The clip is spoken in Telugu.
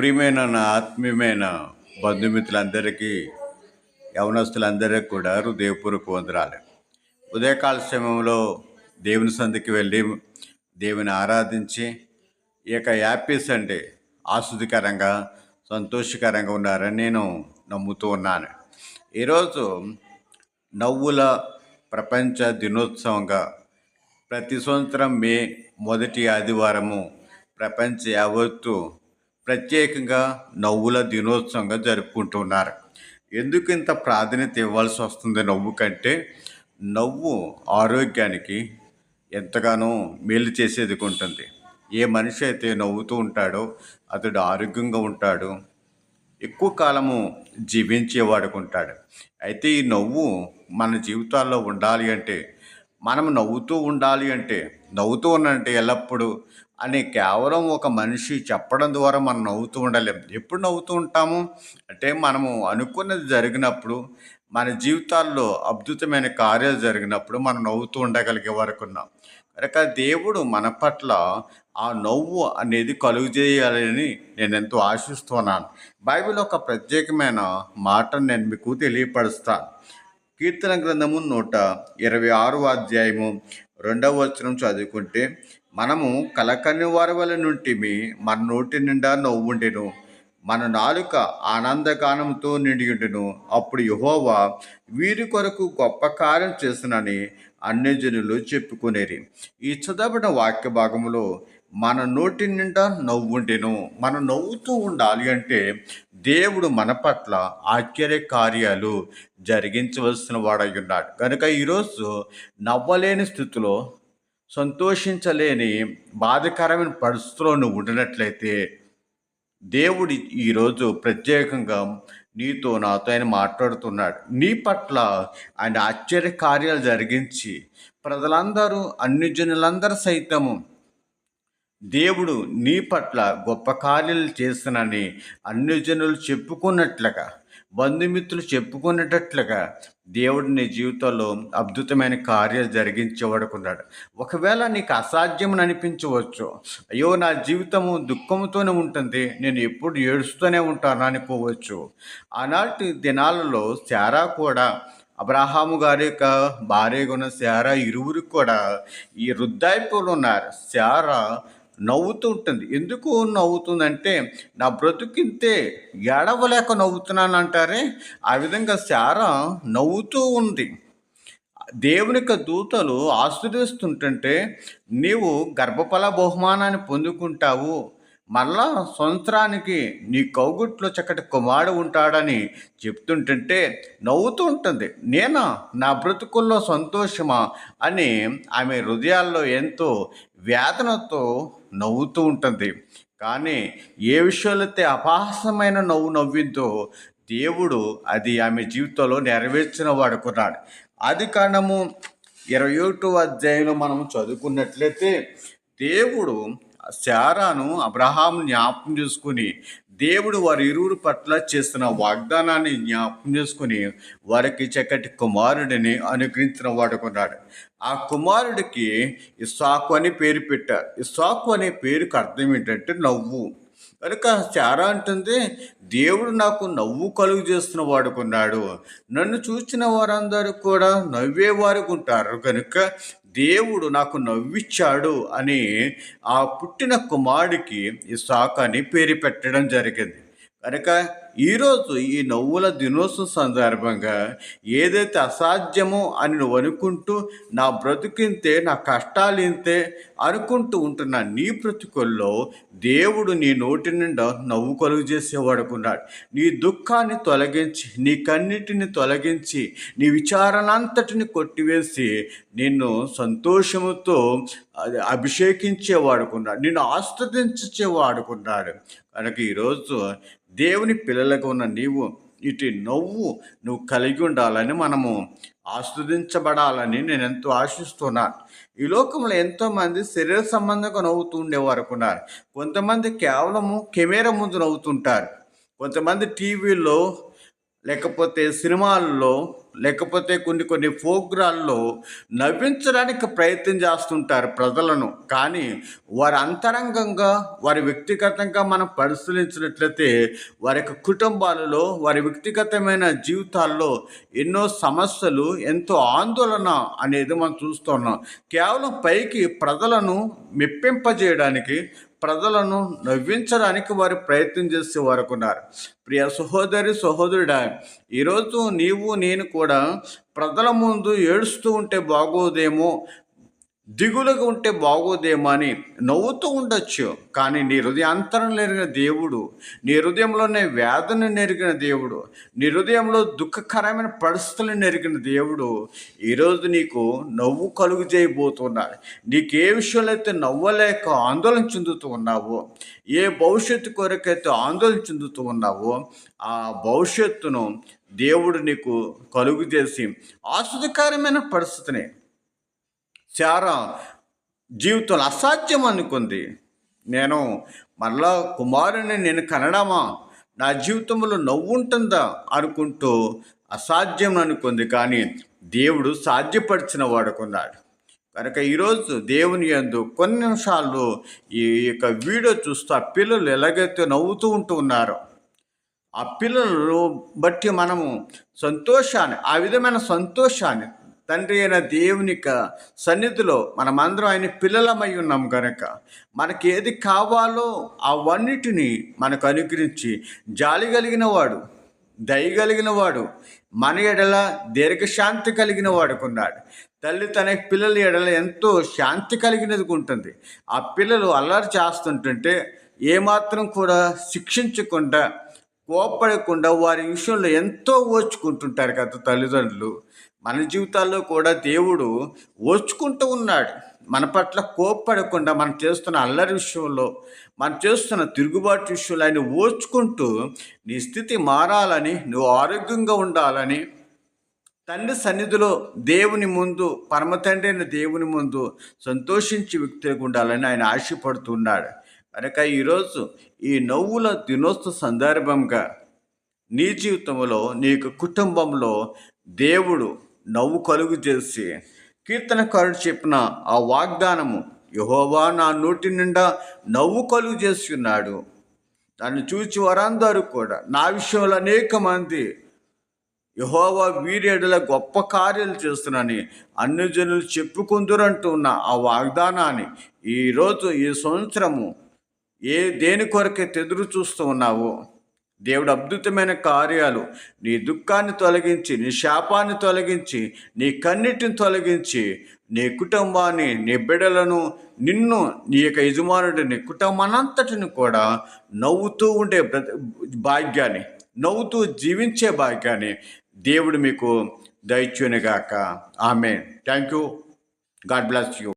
ప్రియమైన నా ఆత్మీయమైన బంధుమిత్రులందరికీ యవనస్తులందరికీ కూడా హృదయపూర్వక వందరాలు ఉదయకాల సమయంలో దేవుని సంధికి వెళ్ళి దేవుని ఆరాధించి ఈ యొక్క హ్యాపీ సండే ఆస్వాదికరంగా సంతోషకరంగా ఉన్నారని నేను నమ్ముతూ ఉన్నాను. ఈరోజు నవ్వుల ప్రపంచ దినోత్సవంగా ప్రతి సంవత్సరం మే మొదటి ఆదివారము ప్రపంచ యావత్తు ప్రత్యేకంగా నవ్వుల దినోత్సవంగా జరుపుకుంటున్నారు. ఎందుకు ఇంత ప్రాధాన్యత ఇవ్వాల్సి వస్తుంది నవ్వు కంటే? నవ్వు ఆరోగ్యానికి ఎంతగానో మేలు చేసేది ఉంటుంది. ఏ మనిషి అయితే నవ్వుతూ ఉంటాడో అతడు ఆరోగ్యంగా ఉంటాడు ఎక్కువ కాలము జీవించేవాడుకుంటాడు అయితే ఈ నవ్వు మన జీవితాల్లో ఉండాలి అంటే మనం నవ్వుతూ ఉండాలి అంటే నవ్వుతూ ఉన్నంటే ఎల్లప్పుడూ అని కేవలం ఒక మనిషి చెప్పడం ద్వారా మనం నవ్వుతూ ఉండలేం. ఎప్పుడు నవ్వుతూ ఉంటాము? అంటే మనము అనుకున్నది జరిగినప్పుడు మన జీవితాల్లో అద్భుతమైన కార్యాలు జరిగినప్పుడు మనం నవ్వుతూ ఉండగలిగే వరకు ఉన్నాం. కనుక దేవుడు మన పట్ల ఆ నవ్వు అనేది కలుగు చేయాలని నేను ఎంతో ఆశిస్తున్నాను. బైబిల్ ఒక ప్రత్యేకమైన మాటను నేను మీకు తెలియపరుస్తాను. కీర్తన గ్రంథము నూట ఇరవై ఆరు అధ్యాయము రెండవ వచనం చదువుకుంటే మనము కలకని వారి వల్ల నుంటిమి మన నోటి నిండా నవ్వుండెను. మన నాలుక ఆనందగానంతో నిండి ఉండును అప్పుడు యహోవా వీరి కొరకు గొప్ప కార్యం చేసినని అన్యజనులు జనులు ఈ చదవబడిన వాక్య భాగంలో మన నోటి నిండా నవ్వుండెను. మనం నవ్వుతూ ఉండాలి అంటే దేవుడు మన పట్ల ఆశ్చర్య కార్యాలు జరిగించవలసిన వాడై ఉన్నాడు. కనుక ఈరోజు నవ్వలేని స్థితిలో సంతోషించలేని బాధకరమైన పరిస్థితిలో నువ్వు ఉండినట్లయితే దేవుడు ఈరోజు ప్రత్యేకంగా నీతో నాతో ఆయన మాట్లాడుతున్నాడు. నీ పట్ల ఆయన ఆశ్చర్య కార్యాలు జరిగించి ప్రజలందరూ అన్ని జనులందరూ సైతము దేవుడు నీ పట్ల గొప్ప కార్యాలు చేసినని అన్ని జనులు చెప్పుకున్నట్లుగా బంధుమిత్రులు చెప్పుకునేటట్లుగా దేవుడు నీ జీవితంలో అద్భుతమైన కార్యాలు జరిగించేవాడుకున్నాడు. ఒకవేళ నీకు అసాధ్యం అనిపించవచ్చు అయ్యో నా జీవితము దుఃఖంతోనే ఉంటుంది నేను ఎప్పుడు ఏడుస్తూనే ఉంటాను అనుకోవచ్చు. ఆనాటి దినాలలో శారా కూడా అబ్రహాము గారి యొక్క భార్యగా ఉన్న శారా ఇరువురికి కూడా ఈ వృద్ధాయిపులు ఉన్నారు. శారా నవ్వుతూ ఉంటుంది. ఎందుకు నవ్వుతుందంటే నా బ్రతుకింతే ఏడవలేక నవ్వుతున్నాను అంటారే ఆ విధంగా శారా నవ్వుతూ ఉంది. దేవుని యొక్క దూతలు ఆశీర్వదిస్తుంటుంటే నీవు గర్భఫల బహుమానాన్ని పొందుకుంటావు. మళ్ళా సంవత్సరానికి నీ కౌగుట్లో చక్కటి కుమారుడు ఉంటాడని చెప్తుంటుంటే నవ్వుతూ ఉంటుంది. నేనా? నా బ్రతుకుల్లో సంతోషమా? అని ఆమె హృదయాల్లో ఎంతో వేదనతో నవ్వుతూ ఉంటుంది. కానీ ఏ విషయంలో అయితే అపహాసమైన నవ్వు నవ్విందో దేవుడు అది ఆమె జీవితంలో నెరవేర్చిన వాడుకున్నాడు అది కారణము ఇరవై ఒకటో అధ్యాయంలో మనం చదువుకున్నట్లయితే దేవుడు శారాను అబ్రహాం జ్ఞాపకం చేసుకుని దేవుడు వారి ఇరువురు పట్ల చేస్తున్న వాగ్దానాన్ని జ్ఞాపకం చేసుకుని వారికి చక్కటి కుమారుడిని అనుగ్రహించిన వాడుకున్నాడు ఆ కుమారుడికి ఇస్సాకు అని పేరు పెట్టారు ఇస్సాకు అనే పేరుకి అర్థం ఏంటంటే నవ్వు. కనుక చారా అంటుంది దేవుడు నాకు నవ్వు కలుగు చేస్తున్న వాడుకున్నాడు. నన్ను చూసిన వారందరూ కూడా నవ్వేవారు ఉంటారు కనుక దేవుడు నాకు నవ్విచ్చాడు అని ఆ పుట్టిన కుమారుడికి ఇసాక్ అని పేరు పెట్టడం జరిగింది. కనుక ఈరోజు ఈ నవ్వుల దినోత్సవం సందర్భంగా ఏదైతే అసాధ్యమో అని నువ్వు అనుకుంటూ నా బ్రతుకింతే నా కష్టాలు ఇంతే అనుకుంటూ ఉంటున్న నీ బ్రతుకుల్లో దేవుడు నీ నోటి నిండా నవ్వు కలుగు చేసేవాడుకున్నాడు నీ దుఃఖాన్ని తొలగించి నీ కన్నిటిని తొలగించి నీ విచారణంతటిని కొట్టివేసి నిన్ను సంతోషముతో అభిషేకించేవాడుకున్నాడు నిన్ను ఆస్వాదించేవాడుకున్నాడు కనుక ఈరోజు దేవుని పిల్ల పిల్లలకు ఉన్న నీవు ఇటు నవ్వు నువ్వు కలిగి ఉండాలని మనము ఆస్వాదించబడాలని నేను ఎంతో ఆశిస్తున్నాను ఈ లోకంలో ఎంతోమంది శరీర సంబంధంగా నవ్వుతూ ఉండేవారు ఉన్నారు కొంతమంది కేవలము కెమెరా ముందు నవ్వుతుంటారు. కొంతమంది టీవీలో లేకపోతే సినిమాల్లో లేకపోతే కొన్ని కొన్ని ప్రోగ్రాల్లో నవ్వించడానికి ప్రయత్నం చేస్తుంటారు ప్రజలను. కానీ వారి అంతరంగంగా వారి వ్యక్తిగతంగా మనం పరిశీలించినట్లయితే వారి యొక్క కుటుంబాలలో వారి వ్యక్తిగతమైన జీవితాల్లో ఎన్నో సమస్యలు ఎంతో ఆందోళన అనేది మనం చూస్తున్నాం కేవలం పైకి ప్రజలను మెప్పింపజేయడానికి ప్రజలను నవ్వించడానికి వారు ప్రయత్నం చేసే వారుకున్నారు. ప్రియ సహోదరి సహోదరుడా ఈరోజు నీవు నేను కూడా ప్రజల ముందు ఏడుస్తూ ఉంటే బాగోదేమో దిగులుగా ఉంటే బాగోదేమో అని నవ్వుతూ ఉండొచ్చు. కానీ నీ హృదయాంతరం నెరిగిన దేవుడు నీ హృదయంలోనే వేదన నెరిగిన దేవుడు నీ హృదయంలో దుఃఖకరమైన పరిస్థితులు నెరిగిన దేవుడు ఈరోజు నీకు నవ్వు కలుగు చేయబోతున్నాడు. నీకు ఏ విషయంలో అయితే నవ్వలేక ఆందోళన చెందుతూ ఉన్నావో. ఏ భవిష్యత్తు కొరకైతే ఆందోళన చెందుతూ ఉన్నావో ఆ భవిష్యత్తును దేవుడు నీకు కలుగు చేసి ఆశ్చర్యకరమైన పరిస్థితిని చాలా జీవితంలో అసాధ్యం అనుకుంది. నేను మరలా కుమారుని నేను కనడమా? నా జీవితంలో నవ్వు ఉంటుందా? అనుకుంటూ అసాధ్యం అనుకుంది. కానీ దేవుడు సాధ్యపరిచిన వాడుకున్నాడు. కనుక ఈరోజు దేవుని యందు కొన్ని నిమిషాలు ఈ యొక్క వీడియో చూస్తూ ఆ పిల్లలు ఎలాగైతే నవ్వుతూ ఉంటూ ఉన్నారో ఆ పిల్లలు బట్టి మనము సంతోషాన్ని ఆ విధమైన సంతోషాన్ని తండ్రి అయిన దేవుని సన్నిధిలో మనమందరం ఆయన పిల్లలమై ఉన్నాం కనుక మనకి ఏది కావాలో అవన్నిటిని మనకు అనుగ్రహించి జాలి కలిగిన వాడు దయగలిగిన వాడు మన ఎడల దీర్ఘశాంతి కలిగిన వాడుకున్నాడు. తల్లి తన పిల్లల ఎడల ఎంతో శాంతి కలిగినది ఉంటుంది. ఆ పిల్లలు అల్లరి చేస్తుంటుంటే ఏమాత్రం కూడా శిక్షించకుండా కోపడకుండా వారి విషయంలో ఎంతో ఓర్చుకుంటుంటారు కదా తల్లిదండ్రులు. మన జీవితాల్లో కూడా దేవుడు ఓర్చుకుంటూ ఉన్నాడు. మన పట్ల కోప్పడకుండా మనం చేస్తున్న అల్లరి విషయంలో మనం చేస్తున్న తిరుగుబాటు విషయంలో ఆయన ఓర్చుకుంటూ నీ స్థితి మారాలని నువ్వు ఆరోగ్యంగా ఉండాలని తండ్రి సన్నిధిలో దేవుని ముందు పరమ తండ్రి అయిన దేవుని ముందు సంతోషించి వ్యక్తిగా ఉండాలని ఆయన ఆశపడుతున్నాడు కనుక ఈరోజు ఈ నవ్వుల దినోత్సవ సందర్భంగా నీ జీవితంలో నీకు కుటుంబంలో దేవుడు నవ్వు కలుగు చేసి కీర్తనకారుడు చెప్పిన ఆ వాగ్దానము యహోవా నా నోటి నిండా నవ్వు కలుగు చేస్తున్నాడు ఉన్నాడు. దాన్ని చూచి వారందరూ కూడా నా విషయంలో అనేక మంది యహోవా వీరేడల గొప్ప కార్యాలు చేస్తున్నాని అన్ని జనులు చెప్పుకుందరంటున్న ఆ వాగ్దానాన్ని ఈరోజు ఈ సంవత్సరము ఏ దేని కొరకైతే ఎదురు చూస్తూ ఉన్నావో దేవుడు అద్భుతమైన కార్యాలు నీ దుఃఖాన్ని తొలగించి నీ శాపాన్ని తొలగించి నీ కన్నిటిని తొలగించి నీ కుటుంబాన్ని నీ బిడ్డలను నిన్ను నీ యొక్క యజమానుడిని కుటుంబానంతటిని కూడా నవ్వుతూ ఉండే భాగ్యాన్ని నవ్వుతూ జీవించే భాగ్యాన్ని దేవుడు మీకు దయచునిగాక ఆమె thank you God bless you.